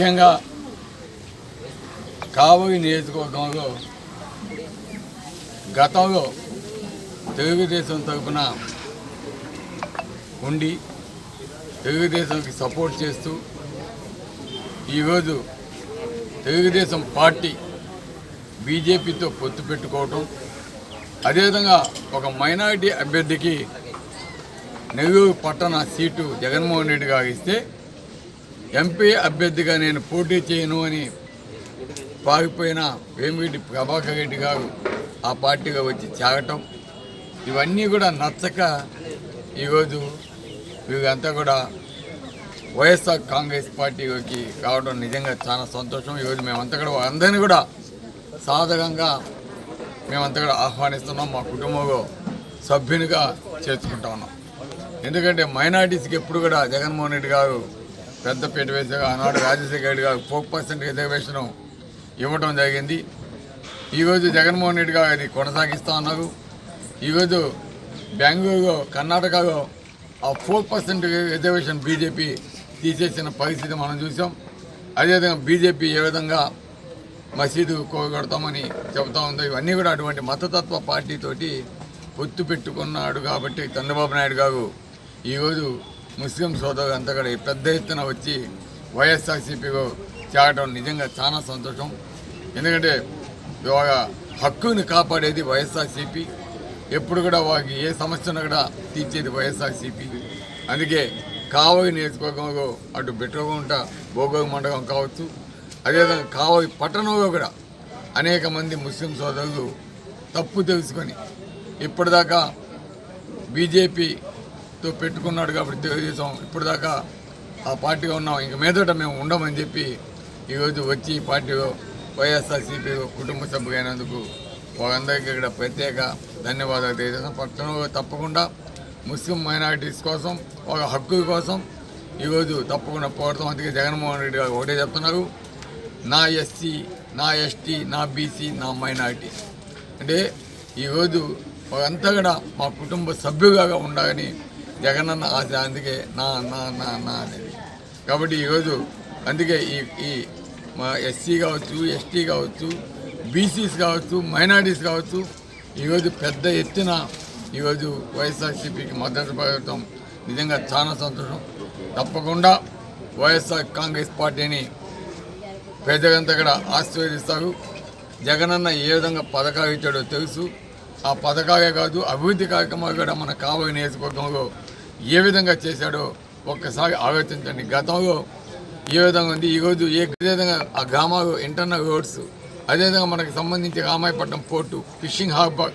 ముఖ్యంగా కావలి నియోజకవర్గంలో గతంలో తెలుగుదేశం తరపున ఉండి తెలుగుదేశంకి సపోర్ట్ చేస్తూ ఈరోజు తెలుగుదేశం పార్టీ బీజేపీతో పొత్తు పెట్టుకోవటం అదేవిధంగా ఒక మైనారిటీ అభ్యర్థికి నెల్లూరు పట్టణ సీటు జగన్మోహన్ రెడ్డి గారు ఇస్తే ఎంపీ అభ్యర్థిగా నేను పోటీ చేయను అని పారిపోయిన వేమిరెడ్డి ప్రభాకర్ రెడ్డి గారు ఆ పార్టీగా వచ్చి చేరటం ఇవన్నీ కూడా నచ్చక ఈరోజు వీరంతా కూడా వైఎస్ఆర్ కాంగ్రెస్ పార్టీకి రావడం నిజంగా చాలా సంతోషం. ఈరోజు మేమంతా కూడా అందరినీ కూడా సాధకంగా మేమంతా కూడా ఆహ్వానిస్తున్నాం. మా కుటుంబంలో సభ్యునిగా చేర్చుకుంటా ఉన్నాం. ఎందుకంటే మైనార్టీస్కి ఎప్పుడు కూడా జగన్మోహన్ రెడ్డి గారు పెద్దపీట వేసారు ఆనాడు రాజశేఖర రెడ్డి గారు ఫోర్ పర్సెంట్ రిజర్వేషన్ ఇవ్వడం జరిగింది. ఈరోజు జగన్మోహన్ రెడ్డి గారు కొనసాగిస్తూ ఉన్నారు. ఈరోజు బెంగళూరులో కర్ణాటకలో ఆ ఫోర్ పర్సెంట్ రిజర్వేషన్ బీజేపీ తీసేసిన పరిస్థితి మనం చూసాం. అదేవిధంగా బీజేపీ ఏ విధంగా మసీదు కోగొడతామని చెబుతా ఉందో ఇవన్నీ కూడా అటువంటి మతతత్వ పార్టీతోటి పొత్తు పెట్టుకున్నాడు కాబట్టి చంద్రబాబు నాయుడు గారు ఈరోజు ముస్లిం సోదరులు అంతా కూడా పెద్ద ఎత్తున వచ్చి వైఎస్ఆర్సీపీకు చేరడం నిజంగా చాలా సంతోషం. ఎందుకంటే ఇవాళ హక్కుని కాపాడేది వైఎస్ఆర్సీపీ. ఎప్పుడు కూడా వారికి ఏ సమస్య కూడా తీర్చేది వైఎస్ఆర్సీపీ. అందుకే కావలి నియోజకవర్గంలో అటు బెట్రగుంట భోగోగ మండలం కావచ్చు అదేవిధంగా కావలి పట్టణంలో కూడా అనేక మంది ముస్లిం సోదరులు తప్పు తెలుసుకొని ఇప్పటిదాకా బీజేపీ పెట్టుకున్నాడు కాబట్టి తెలుగుదేశం ఇప్పటిదాకా ఆ పార్టీగా ఉన్నాం. ఇంక మీదట మేము ఉండమని చెప్పి ఈరోజు వచ్చి పార్టీలో వైఎస్ఆర్సీపీ కుటుంబ సభ్యులైనందుకు వాళ్ళందరికీ ఇక్కడ ప్రత్యేక ధన్యవాదాలు తెలియజేస్తాం. పట్టణంలో తప్పకుండా ముస్లిం మైనారిటీస్ కోసం ఒక హక్కు కోసం ఈరోజు తప్పకుండా పోరాడతాం. అందుకే జగన్మోహన్ రెడ్డి గారు ఒకటే చెప్తున్నారు. నా ఎస్సీ నా ఎస్టీ నా బీసీ నా మైనారిటీ. అంటే ఈరోజు వాళ్ళంతా కూడా మా కుటుంబ సభ్యుగా ఉండాలని జగనన్న ఆశ అందుకే నా నా నా నా అనేది. కాబట్టి ఈరోజు అందుకే ఈ ఈ మా ఎస్సీ కావచ్చు ఎస్టీ కావచ్చు బీసీస్ కావచ్చు మైనార్టీస్ కావచ్చు ఈరోజు పెద్ద ఎత్తున ఈరోజు వైఎస్ఆర్సీపీకి మద్దతు పడటం నిజంగా చాలా సంతోషం. తప్పకుండా వైఎస్ఆర్ కాంగ్రెస్ పార్టీని ప్రజలంతా కూడా ఆశీర్వదిస్తారు. జగనన్న ఏ విధంగా పథకాలు ఇచ్చాడో తెలుసు. ఆ పథకాలే కాదు అభివృద్ధి కార్యక్రమాలు కూడా మన కావలి నియోజకవర్గంలో ఏ విధంగా చేశాడో ఒక్కసారి ఆలోచించండి. గతంలో ఏ విధంగా ఉంది? ఈరోజు ఏ విధంగా ఆ గ్రామాలు ఇంటర్నల్ రోడ్స్ అదేవిధంగా మనకి సంబంధించి రామాయపట్నం పోర్టు ఫిషింగ్ హార్బర్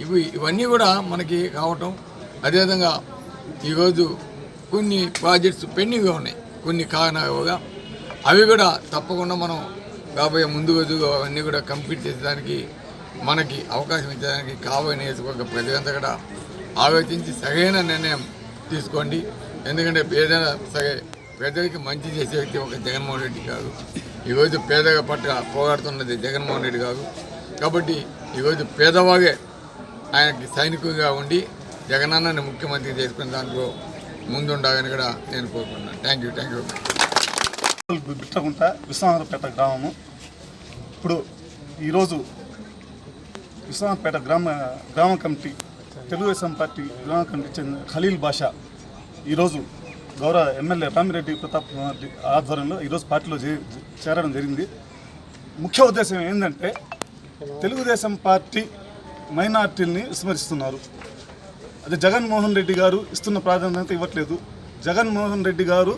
ఇవి ఇవన్నీ కూడా మనకి కావటం అదేవిధంగా ఈరోజు కొన్ని ప్రాజెక్ట్స్ పెండింగ్గా ఉన్నాయి. కొన్ని కారణాలుగా అవి కూడా తప్పకుండా మనం రాబోయే ముందు రోజుల్లో అవన్నీ కూడా కంప్లీట్ చేసేదానికి మనకి అవకాశం ఇచ్చేదానికి కాబోయే నియోజకవర్గ ప్రజలంతా కూడా ఆలోచించి సరైన నిర్ణయం తీసుకోండి. ఎందుకంటే ఏదైనా సరే పేదలకి మంచి చేసే వ్యక్తి ఒక జగన్మోహన్ రెడ్డి కాదు. ఈరోజు పేదగా పట్ల పోరాడుతున్నది జగన్మోహన్ రెడ్డి కాదు. కాబట్టి ఈరోజు పేదవాగే ఆయనకి సైనికుడిగా ఉండి జగనన్నని ముఖ్యమంత్రి చేసుకునే దాంట్లో ముందుండాలని కూడా నేను కోరుకుంటున్నాను. Thank you thank you Bittakunta Vishwanathapeta గ్రామము. ఇప్పుడు ఈరోజు విశ్వనాథపేట గ్రామ గ్రామ కమిటీ తెలుగుదేశం పార్టీ గ్రామ కమిటీ చెందిన ఖలీల్ బాషా ఈరోజు గౌరవ ఎమ్మెల్యే రామిరెడ్డి ప్రతాప్ కుమార్ రెడ్డి ఆధ్వర్యంలో ఈరోజు పార్టీలో చే- చేరడం జరిగింది. ముఖ్య ఉద్దేశం ఏంటంటే తెలుగుదేశం పార్టీ మైనార్టీల్ని విస్మరిస్తున్నారు. అదే జగన్మోహన్ రెడ్డి గారు ఇస్తున్న ప్రాధాన్యత ఇవ్వట్లేదు. జగన్మోహన్ రెడ్డి గారు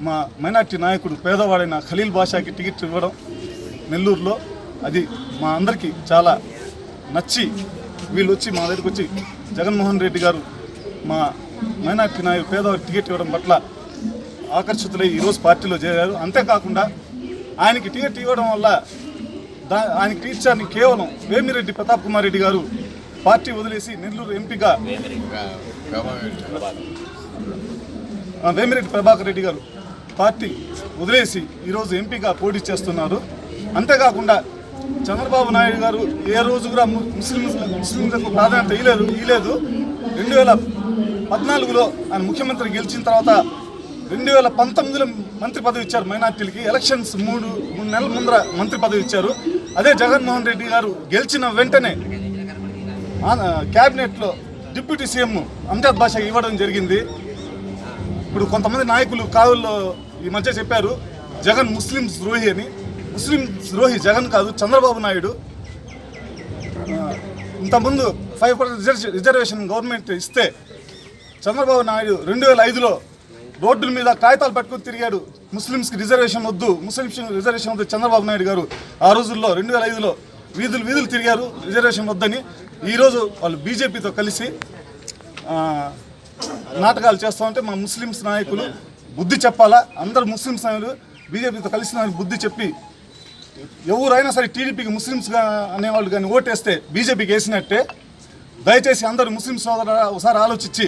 మా మైనార్టీ నాయకుడు పేదవాడైన ఖలీల్ బాషాకి టికెట్ ఇవ్వడం నెల్లూరులో అది మా అందరికీ చాలా నచ్చి వీళ్ళు వచ్చి మా దగ్గరికి వచ్చి జగన్మోహన్ రెడ్డి గారు మా మైనార్టీ నాయకు పేదవారికి టికెట్ ఇవ్వడం పట్ల ఆకర్షితులై ఈరోజు పార్టీలో చేరారు. అంతేకాకుండా ఆయనకి టికెట్ ఇవ్వడం వల్ల దా ఆయనకి టీచర్ని కేవలం వేమిరెడ్డి ప్రతాప్ కుమార్ రెడ్డి గారు పార్టీ వదిలేసి నెల్లూరు ఎంపీగా వేమిరెడ్డి ప్రభాకర్ రెడ్డి గారు పార్టీ వదిలేసి ఈరోజు ఎంపీగా పోటీ చేస్తున్నారు. అంతేకాకుండా చంద్రబాబు నాయుడు గారు ఏ రోజు కూడా ముస్లిం ముస్లింలకు ప్రాధాన్యత ఇవ్వలేదు ఇవ్వలేదు రెండు వేల పద్నాలుగులో ఆయన ముఖ్యమంత్రి గెలిచిన తర్వాత రెండు వేల పంతొమ్మిదిలో మంత్రి పదవి ఇచ్చారు మైనార్టీలకి. ఎలక్షన్స్ మూడు మూడు నెలల ముందర మంత్రి పదవి ఇచ్చారు. అదే జగన్మోహన్ రెడ్డి గారు గెలిచిన వెంటనే ఆ- క్యాబినెట్లో డిప్యూటీ సీఎం అంజాద్ బాషా ఇవ్వడం జరిగింది. ఇప్పుడు కొంతమంది నాయకులు కావుల్లో ఈ మధ్య చెప్పారు జగన్ ముస్లిం ద్రోహి అని. ముస్లిం ద్రోహి జగన్ కాదు చంద్రబాబు నాయుడు. ఇంతకుముందు ఫైవ్ పర్సెంట్ రిజర్వేషన్ గవర్నమెంట్ ఇస్తే చంద్రబాబు నాయుడు రెండు వేల ఐదులో రోడ్డుల మీద కాగితాలు పట్టుకుని తిరిగాడు. ముస్లిమ్స్కి రిజర్వేషన్ వద్దు ముస్లిమ్స్ రిజర్వేషన్ వద్దు చంద్రబాబు నాయుడు గారు. ఆ రోజుల్లో రెండు వేల ఐదులో వీధులు వీధులు తిరిగారు రిజర్వేషన్ వద్దని. ఈరోజు వాళ్ళు బీజేపీతో కలిసి నాటకాలు చేస్తూ ఉంటే మా ముస్లిమ్స్ నాయకులు బుద్ధి చెప్పాలా? అందరు ముస్లిమ్స్ నాయకులు బీజేపీతో కలిసి నాకు బుద్ధి చెప్పి ఎవరైనా సరే టీడీపీకి ముస్లిమ్స్ అనేవాళ్ళు కానీ ఓటేస్తే బీజేపీకి వేసినట్టే దయచేసి అందరు ముస్లిం సోదరు ఒకసారి ఆలోచించి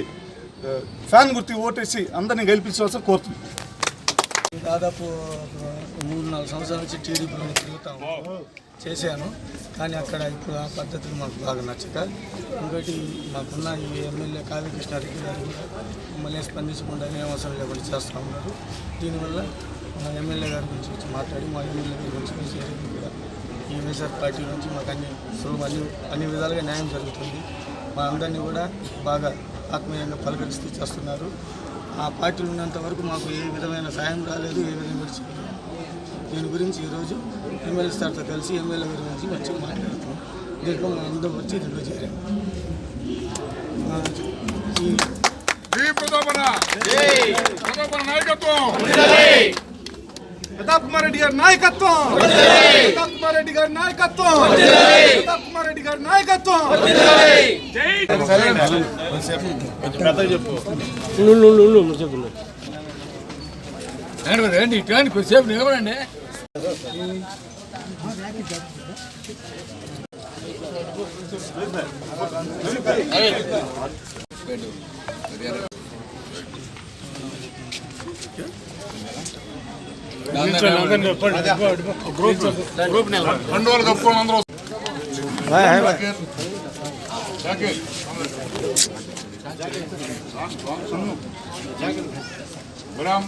ఫ్యాన్ గుర్తి ఓటేసి అందరినీ గెలిపించవలసి కోరుతుంది. దాదాపు మూడు నాలుగు సంవత్సరాల నుంచి టీడీపీలో తిరుగుతాము చేశాను. కానీ అక్కడ ఇప్పుడు ఆ పద్ధతులు మాకు బాగా నచ్చక ఇంకోటి మాకున్న ఈ ఎమ్మెల్యే కావ్యకృష్ణారెడ్డి గారు మళ్ళీ స్పందించకుండా ఏం అవసరం లేకుండా చేస్తూ ఉన్నారు. దీనివల్ల మా ఎమ్మెల్యే గారి గురించి వచ్చి మాట్లాడి మా ఎమ్మెల్యే గారి గురించి చేసేది కూడా ఈ వైఎస్ఆర్ పార్టీ నుంచి మాకు అన్ని సులభ అన్ని అన్ని విధాలుగా న్యాయం జరుగుతుంది. మా అందరినీ కూడా బాగా ఆత్మీయంగా పలకరిస్తూ చేస్తున్నారు. ఆ పార్టీలు ఉన్నంత వరకు మాకు ఏ విధమైన సాయం రాలేదు ఏ విధంగా దీని గురించి ఈరోజు ఎమ్మెల్యే సార్తో కలిసి ఎమ్మెల్యే గారి గురించి మంచిగా మాట్లాడుతున్నాం. దీంట్లో మా అందరం వచ్చి దీంట్లో చేరాం. ఆ, ఈ ప్రతాపన నాయకత్వం. ప్రతాప్ కుమార్ రెడ్డి గారి నాయకత్వం ప్రతాప్ కుమార్ రెడ్డి గారి నాయకత్వం ప్రతాప్ కుమార్ రెడ్డి గారి నాయకత్వం రండి ఇటువంటి కొద్దిసేపు నిలబడండి రండి కొద్దిసేపు నిలబడండి రెండు వేల కప్పుకొని అందరూ జాకీర్. గులాం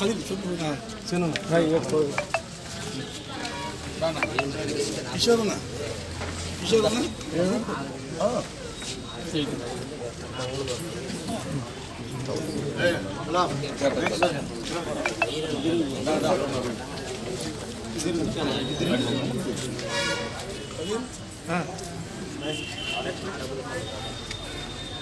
خليل شوفوا سنونا هاي يكتب إشارنا إشارنا آه ها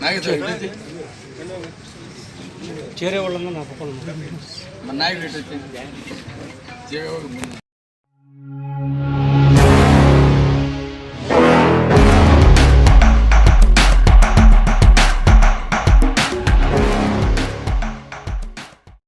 నాగేశ్వర చేరే వాళ్ళంగా నాకు మన నాయకుడు